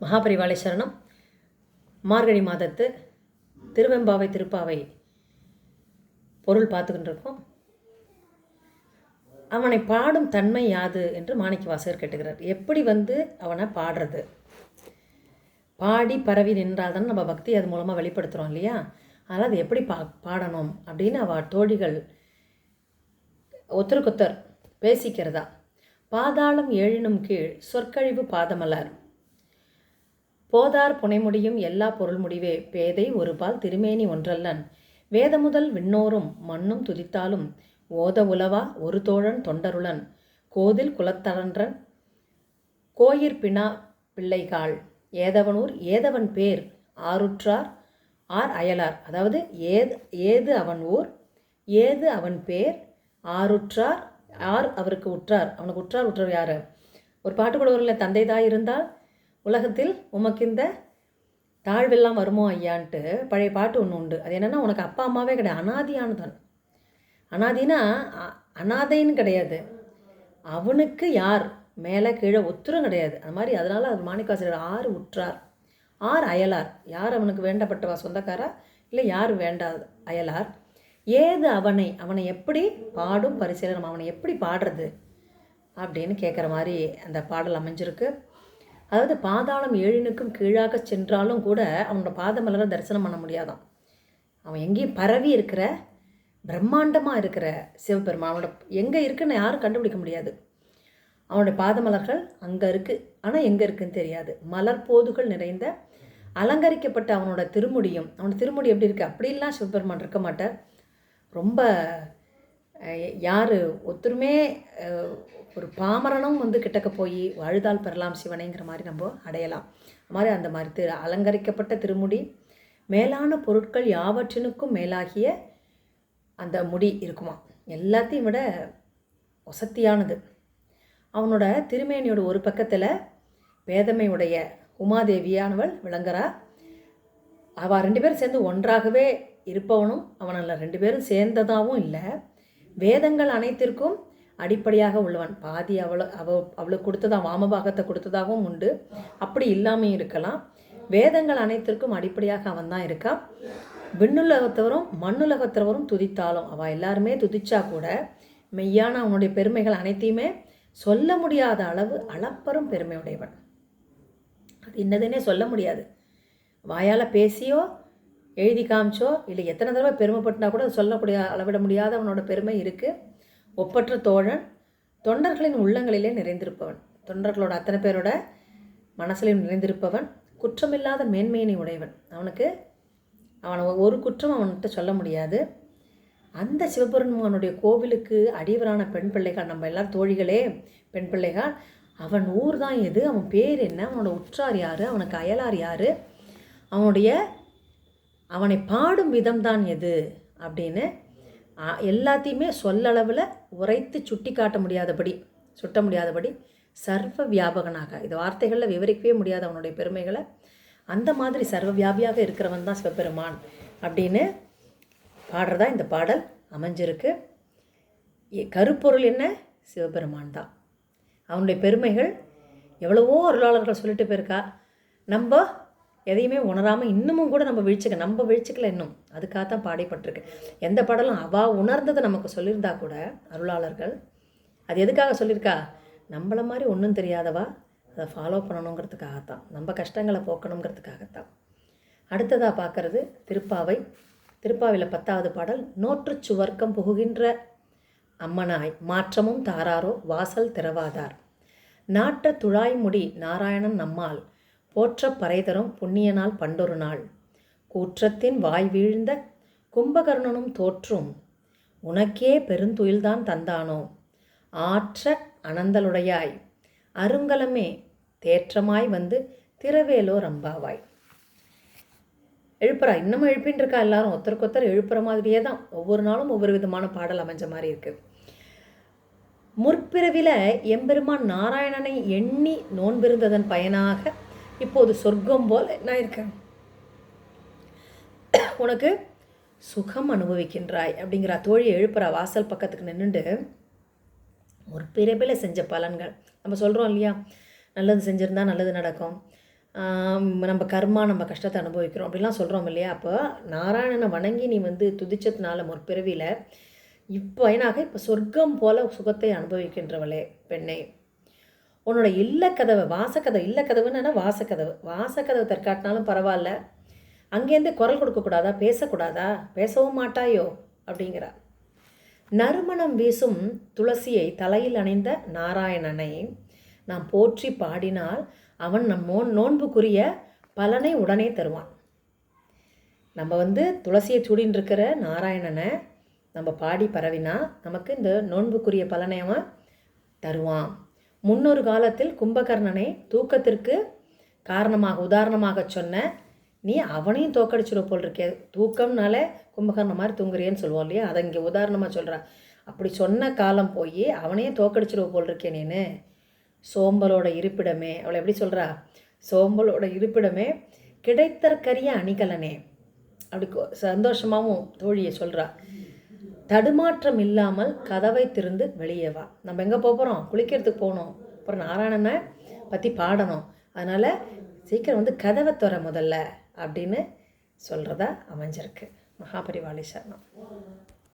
மகாபரிவாளை சரணம். மார்கழி மாதத்து திருவெம்பாவை திருப்பாவை பொருள் பார்த்துக்கிட்டு இருக்கோம் அவனை பாடும் தன்மை யாது என்று மாணிக்க வாசகர் கேட்டுக்கிறார். எப்படி வந்து அவனை பாடுறது? பாடி பரவி நின்றாதான் நம்ம பக்தி அது மூலமாக வெளிப்படுத்துகிறோம் இல்லையா? அதனால் அது எப்படி பா பாடணும் அப்படின்னு அவ தோழிகள் ஒத்தருக்கொத்தர் பேசிக்கிறதா? பாதாளம் ஏழினும் கீழ் சொற்கழிவு பாதமலர். போதார் புனைமுடியும் எல்லா பொருள் முடிவே. பேதை ஒருபால் திருமேனி ஒன்றல்லன். வேதமுதல் விண்ணோரும் மண்ணும் துதித்தாலும் ஓத உலவா ஒரு தோழன் தொண்டருளன். கோதில் குலத்தரன்றன் கோயிற் பினா பிள்ளைகாள். ஏதவனூர் ஏதவன் பேர் ஆருற்றார் ஆர் அயலார். அதாவது ஏது ஏது அவன் ஊர் ஏது அவன் பேர் ஆருற்றார் ஆர் அவருக்கு உற்றார். அவனுக்கு உற்றார் உற்றார் யார்? ஒரு பாட்டு கூட தந்தை தாய் இருந்தால் உலகத்தில் உமக்கிந்த தாழ்வெல்லாம் வருமோ ஐயான்ட்டு பழைய பாட்டு ஒன்று உண்டு. அது என்னென்னா உனக்கு அப்பா அம்மாவே கிடையாது அனாதியானதான் அனாதினா அ- அனாதைன்னு கிடையாது. அவனுக்கு யார் மேலே கீழே ஒத்துரும் கிடையாது. அது மாதிரி அதனால் அது மாணிக்காசிரியர் ஆறு உற்றார். ஆர் அயலார். யார் அவனுக்கு வேண்டப்பட்டவா சொந்தக்காரா? இல்லை யார் வேண்டாது அயலார்? ஏது அவனை அவனை எப்படி பாடும் பரிசீலனம் அவனை எப்படி பாடுறது? அப்படின்னு கேட்குற மாதிரி அந்த பாடல் அமைஞ்சிருக்கு. அதாவது பாதாளம் ஏழினுக்கும் கீழாக சென்றாலும் கூட அவனோட பாதமலரை தரிசனம் பண்ண முடியாதான். அவன் எங்கேயும் பரவி இருக்கிற பிரம்மாண்டமாக இருக்கிற சிவபெருமான் அவனோட எங்கே இருக்குன்னு யாரும் கண்டுபிடிக்க முடியாது. அவனுடைய பாதமலர்கள் அங்கே இருக்குது ஆனால் எங்கே இருக்குன்னு தெரியாது. மலர் போதுகள் நிறைந்த அலங்கரிக்கப்பட்ட அவனோட திருமுடியும் அவனோட திருமுடி எப்படி இருக்குது அப்படிலாம் சிவபெருமான் இருக்க மாட்டார். ரொம்ப யார்? ஒத்தருமே ஒரு பாமரனும் வந்து கிட்டக்க போய் வாழ்தால் பெறலாம் சிவனைங்கிற மாதிரி நம்ம அடையலாம். அது மாதிரி அந்த மாதிரி திரு அலங்கரிக்கப்பட்ட திருமுடி மேலான பொருட்கள் யாவற்றினுக்கும் மேலாகிய அந்த முடி இருக்குமா? எல்லாத்தையும் விட வசத்தியானது. அவனோட திருமேனியோட ஒரு பக்கத்தில் வேதமையுடைய உமாதேவியானவள் விளங்குறா. அவள் ரெண்டு பேரும் சேர்ந்து ஒன்றாகவே இருப்பவனும் அவனில் ரெண்டு பேரும் சேர்ந்ததாகவும் இல்லை. வேதங்கள் அனைத்திற்கும் அடிப்படையாக உள்ளவன். பாதி அவளை அவ அவளுக்கு கொடுத்ததா வாமபாகத்தை கொடுத்ததாகவும் உண்டு. அப்படி இல்லாமையும் இருக்கலாம். வேதங்கள் அனைத்திற்கும் அடிப்படையாக அவன் தான் இருக்கான். விண்ணுலகத்தவரும் மண்ணுலகத்தவரும் துதித்தாலும் அவள் எல்லாருமே துதிச்சா கூட மெய்யான அவனுடைய பெருமைகள் அனைத்தையுமே சொல்ல முடியாத அளவு அளப்பரும் பெருமையுடையவன். அது இன்னதுன்னே சொல்ல முடியாது. வாயால் பேசியோ எழுதி காமிச்சோ இல்லை எத்தனை தடவை பெருமைப்பட்டுனா கூட சொல்லக்கூடிய அளவிட முடியாத அவனோட பெருமை இருக்குது ஒப்பற்ற தோழன் தொண்டர்களின் உள்ளங்களிலே நிறைந்திருப்பவன். தொண்டர்களோட அத்தனை பேரோட மனசிலையும் நிறைந்திருப்பவன். குற்றமில்லாத மேன்மையினை உடையவன். அவனுக்கு அவனை ஒரு குற்றம் அவன்கிட்ட சொல்ல முடியாது. அந்த சிவபெருமானுடைய கோவிலுக்கு அடிவரான பெண் பிள்ளைகள் நம்ம எல்லாரும் தோழிகளே பெண் பிள்ளைகள் அவன் ஊர் தான் எது அவன் பேர் என்ன அவனோட உற்றார் யார் அவனுக்கு அயலார் யார் அவனுடைய அவனை பாடும் விதம் தான் எது அப்படின்னு எல்லாத்தையுமே சொல்லளவில் உரைத்து சுட்டி காட்ட முடியாதபடி சுட்ட முடியாதபடி சர்வ வியாபகனாக இது வார்த்தைகளில் விவரிக்கவே முடியாத அவனுடைய பெருமைகளை அந்த மாதிரி சர்வ வியாபியாக இருக்கிறவன் தான் சிவபெருமான் அப்படின்னு பாடுறதா இந்த பாடல் அமைஞ்சிருக்கு. கருப்பொருள் என்ன? சிவபெருமான் தான். அவனுடைய பெருமைகள் எவ்வளவோ அருளாளர்கள் சொல்லிட்டு போயிருக்கா. நம்ம எதையுமே உணராமல் இன்னமும் கூட நம்ம வீழ்ச்சிக்க நம்ம வீழ்ச்சிக்கல இன்னும். அதுக்காக தான் பாடைப்பட்டிருக்கு. எந்த பாடலும் அவா உணர்ந்ததை நமக்கு சொல்லியிருந்தா கூட அருளாளர்கள் அது எதுக்காக சொல்லியிருக்கா? நம்மள மாதிரி ஒன்றும் தெரியாதவா? அதை ஃபாலோ பண்ணணுங்கிறதுக்காகத்தான். நம்ம கஷ்டங்களை போக்கணுங்கிறதுக்காகத்தான். அடுத்ததாக பார்க்குறது திருப்பாவை. திருப்பாவையில் பத்தாவது பாடல் நோற்றுச் சுவர்க்கம் புகுகின்ற அம்மனாய் மாற்றமும் தாராரோ வாசல் திறவாதார். நாட்ட துழாய்முடி நாராயணன் நம்மால். போற்ற பறைதரும் புண்ணியனால் பண்டொரு நாள். கூற்றத்தின் வாய் வீழ்ந்த கும்பகர்ணனும் தோற்றும். உனக்கே பெருந்துயில்தான் தந்தானோ? ஆற்ற அனந்தலுடையாய். அருங்கலமே தேற்றமாய் வந்து திரவேலோ ரம்பாவாய் எழுப்புறா. இன்னமும் எழுப்பின்னு இருக்கா எல்லாரும். ஒருத்தருக்கு ஒருத்தர் எழுப்புற மாதிரியே தான் ஒவ்வொரு நாளும் ஒவ்வொரு விதமான பாடல் அமைஞ்ச மாதிரி இருக்கு. முற்பிறவில எம்பெருமான் நாராயணனை எண்ணி நோன்பிருந்ததன் பயனாக இப்போது சொர்க்கம் போல நான் இருக்கேன். உனக்கு சுகம் அனுபவிக்கின்றாய் அப்படிங்கிற தோழி எழுப்புற வாசல் பக்கத்துக்கு நின்றுண்டு ஒரு பிறப்பில் செஞ்ச பலன்கள். நம்ம சொல்கிறோம் இல்லையா? நல்லது செஞ்சுருந்தா நல்லது நடக்கும். நம்ம கர்மா நம்ம கஷ்டத்தை அனுபவிக்கிறோம். அப்படிலாம் சொல்கிறோம் இல்லையா? அப்போ நாராயணனை வணங்கி நீ வந்து துதிச்சதுனால முற்பிறவியில் இப்போ என்னாக இப்போ சொர்க்கம் போல சுகத்தை அனுபவிக்கின்றவளே பெண்ணை. உன்னோட இல்லக்கதவை வாசக்கதவு இல்லக்கதவுன்னு வாசக்கதவு வாசக்கதவு தற்காட்டினாலும் பரவாயில்ல. அங்கேருந்து குரல் கொடுக்கக்கூடாதா பேசக்கூடாதா? பேசவும் மாட்டாயோ? அப்படிங்கிறா. நறுமணம் வீசும் துளசியை தலையில் அணிந்த நாராயணனை நாம் போற்றி பாடினால் அவன் நம் நோன் நோன்புக்குரிய பலனை உடனே தருவான். நம்ம வந்து துளசியை சூடின்னு இருக்கிற நாராயணனை நம்ம பாடி பரவினா நமக்கு இந்த நோன்புக்குரிய பலனை அவன் தருவான். முன்னொரு காலத்தில் கும்பகர்ணனை தூக்கத்திற்கு காரணமாக உதாரணமாக சொன்ன நீ அவனையும் தோக்கடிச்சிட போல் இருக்கே தூக்கம்னால கும்பகர்ணன் மாதிரி தூங்குறியேன்னு சொல்லுவோம் இல்லையா? அதை இங்கே உதாரணமாக சொல்கிறா அப்படி சொன்ன காலம் போய் அவனையும் தோக்கடிச்சிட போல் இருக்கே நீனு. சோம்பலோட இருப்பிடமே. அவளை எப்படி சொல்கிறா சோம்பலோட இருப்பிடமே கிடைத்தற்கரிய அணிகலனே. அப்படி சந்தோஷமாகவும் தோழியை சொல்கிறா தடுமாற்றம் இல்லாமல் கதவை திறந்து வெளியே வா. நம்ம எங்கே போகிறோம் குளிக்கிறதுக்கு போகணும். அப்புறம் நாராயணனை பற்றி பாடணும். அதனால் சீக்கிரம் வந்து கதவை துற முதல்ல அப்படின்னு சொல்கிறதா அமைஞ்சிருக்கு. மகாபரிவாளி சரணம்.